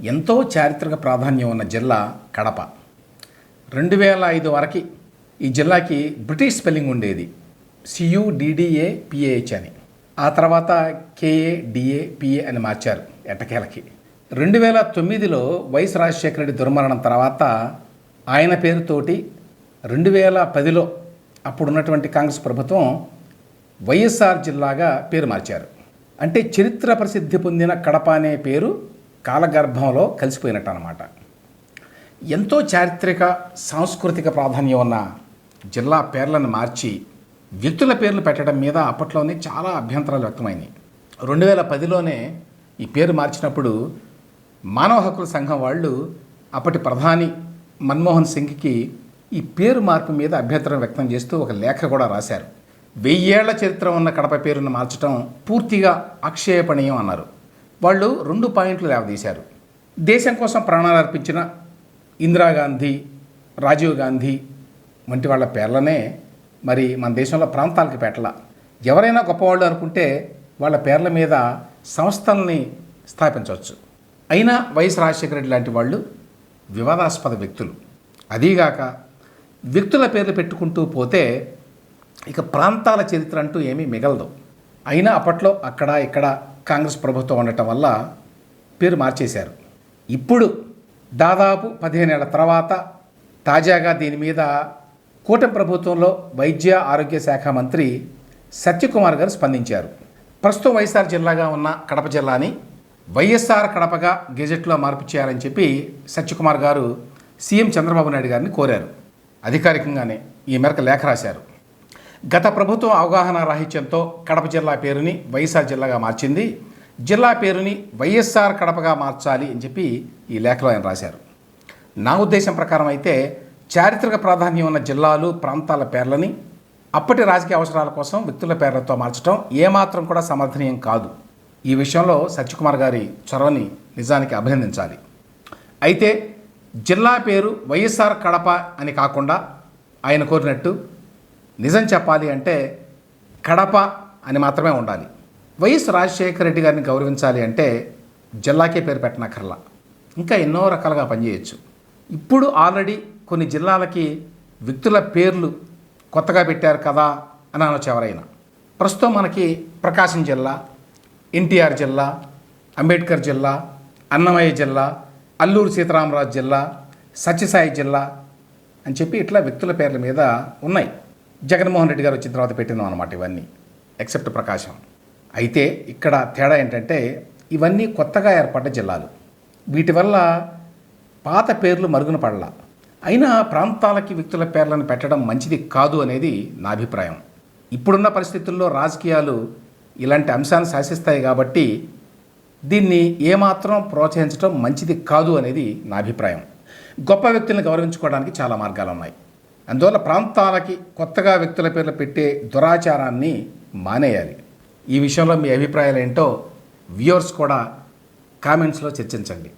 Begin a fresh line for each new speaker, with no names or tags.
ఎంతో చారిత్రక ప్రాధాన్యం ఉన్న జిల్లా కడప. రెండు వేల ఐదు వరకు ఈ జిల్లాకి బ్రిటిష్ స్పెల్లింగ్ ఉండేది. సియుడిడిఏ పిఏహెచ్ అని. ఆ తర్వాత కేఏ డిఏ పిఏ అని మార్చారు ఎట్టకేలకి. రెండు వేల తొమ్మిదిలో వైఎస్ రాజశేఖర రెడ్డి దుర్మరణం తర్వాత ఆయన పేరుతోటి రెండు వేల పదిలో అప్పుడున్నటువంటి కాంగ్రెస్ ప్రభుత్వం వైఎస్ఆర్ జిల్లాగా పేరు మార్చారు. అంటే చరిత్ర ప్రసిద్ధి పొందిన కడప అనే పేరు కాలగర్భంలో కలిసిపోయినట్టు అనమాట ఎంతో చారిత్రక సాంస్కృతిక ప్రాధాన్యం ఉన్న జిల్లా పేర్లను మార్చి వ్యక్తుల పేర్లు పెట్టడం మీద అప్పట్లోనే చాలా అభ్యంతరాలు వ్యక్తమైనాయి. రెండు వేల పదిలోనే ఈ పేరు మార్చినప్పుడు మానవ హక్కుల సంఘం వాళ్ళు అప్పటి ప్రధాని మన్మోహన్ సింగ్కి ఈ పేరు మార్పు మీద అభ్యంతరం వ్యక్తం చేస్తూ ఒక లేఖ కూడా రాశారు. వెయ్యేళ్ళ చరిత్ర ఉన్న కడప పేరును మార్చడం పూర్తిగా అక్షయపణీయం అన్నారు. వాళ్ళు రెండు పాయింట్లు లేవదీశారు. దేశం కోసం ప్రాణాలు అర్పించిన ఇందిరాగాంధీ రాజీవ్ గాంధీ వంటి వాళ్ళ పేర్లనే మరి మన దేశంలో ప్రాంతాలకి పెట్టల. ఎవరైనా గొప్పవాళ్ళు అనుకుంటే వాళ్ళ పేర్ల మీద సంస్థల్ని స్థాపించవచ్చు. అయినా వైఎస్ రాజశేఖర రెడ్డి లాంటి వాళ్ళు వివాదాస్పద వ్యక్తులు. అదీగాక వ్యక్తుల పేర్లు పెట్టుకుంటూ పోతే ఇక ప్రాంతాల చరిత్ర అంటూ ఏమీ మిగలదు. అయినా అప్పట్లో అక్కడ ఇక్కడ కాంగ్రెస్ ప్రభుత్వం ఉండటం వల్ల పేరు మార్చేశారు. ఇప్పుడు దాదాపు పదిహేనేళ్ళ తర్వాత తాజాగా దీని మీద కూటమి ప్రభుత్వంలో వైద్య ఆరోగ్య శాఖ మంత్రి సత్యకుమార్ గారు స్పందించారు. ప్రస్తుతం వైఎస్ఆర్ జిల్లాగా ఉన్న కడప జిల్లాని వైఎస్ఆర్ కడపగా గెజెట్లో మార్పు చేయాలని చెప్పి సత్యకుమార్ గారు సీఎం చంద్రబాబు నాయుడు గారిని కోరారు. అధికారికంగానే ఈ మేరకు లేఖ రాశారు. గత ప్రభుత్వం అవగాహన రాహిత్యంతో కడప జిల్లా పేరుని వైఎస్ఆర్ జిల్లాగా మార్చింది. జిల్లా పేరుని వైఎస్ఆర్ కడపగా మార్చాలి అని చెప్పి ఈ లేఖలో ఆయన రాశారు. నా ఉద్దేశం ప్రకారం అయితే చారిత్రక ప్రాధాన్యం ఉన్న జిల్లాలు ప్రాంతాల పేర్లని అప్పటి రాజకీయ అవసరాల కోసం వ్యక్తుల పేర్లతో మార్చడం ఏమాత్రం కూడా సమర్థనీయం కాదు. ఈ విషయంలో సత్యకుమార్ గారి చొరవని నిజానికి అభినందించాలి. అయితే జిల్లా పేరు వైఎస్ఆర్ కడప అని కాకుండా ఆయన కోరినట్టు నిజం చెప్పాలి అంటే కడప అని మాత్రమే ఉండాలి. వైఎస్ రాజశేఖర రెడ్డి గారిని గౌరవించాలి అంటే జిల్లాకే పేరు పెట్టనక్కర్లా ఇంకా ఎన్నో రకాలుగా పనిచేయచ్చు. ఇప్పుడు ఆల్రెడీ కొన్ని జిల్లాలకి వ్యక్తుల పేర్లు కొత్తగా పెట్టారు కదా అని అనొచ్చు ఎవరైనా. ప్రస్తుతం మనకి ప్రకాశం జిల్లా ఎన్టీఆర్ జిల్లా అంబేద్కర్ జిల్లా అన్నమయ్య జిల్లా అల్లూరు సీతారామరాజు జిల్లా సత్యసాయి జిల్లా అని చెప్పి ఇట్లా వ్యక్తుల పేర్ల మీద ఉన్నాయి. జగన్మోహన్ రెడ్డి గారు వచ్చిన తర్వాత పెట్టినాం అనమాట ఇవన్నీ ఎక్సెప్ట్ ప్రకాశం. అయితే ఇక్కడ తేడా ఏంటంటే ఇవన్నీ కొత్తగా ఏర్పడ్డ జిల్లాలు. వీటి వల్ల పాత పేర్లు మరుగున పడలా. అయినా ప్రాంతాలకి వ్యక్తుల పేర్లను పెట్టడం మంచిది కాదు అనేది నా అభిప్రాయం. ఇప్పుడున్న పరిస్థితుల్లో రాజకీయాలు ఇలాంటి అంశాన్ని శాసిస్తాయి కాబట్టి దీన్ని ఏమాత్రం ప్రోత్సహించడం మంచిది కాదు అనేది నా అభిప్రాయం. గొప్ప వ్యక్తులను గౌరవించుకోవడానికి చాలా మార్గాలు ఉన్నాయి అందువల్ల ప్రాంతాలకి కొత్తగా వ్యక్తుల పేర్లు పెట్టే దురాచారాన్ని మానేయాలి. ఈ విషయంలో మీ అభిప్రాయాలు ఏంటో వ్యూవర్స్ కూడా కామెంట్స్లో చర్చించండి.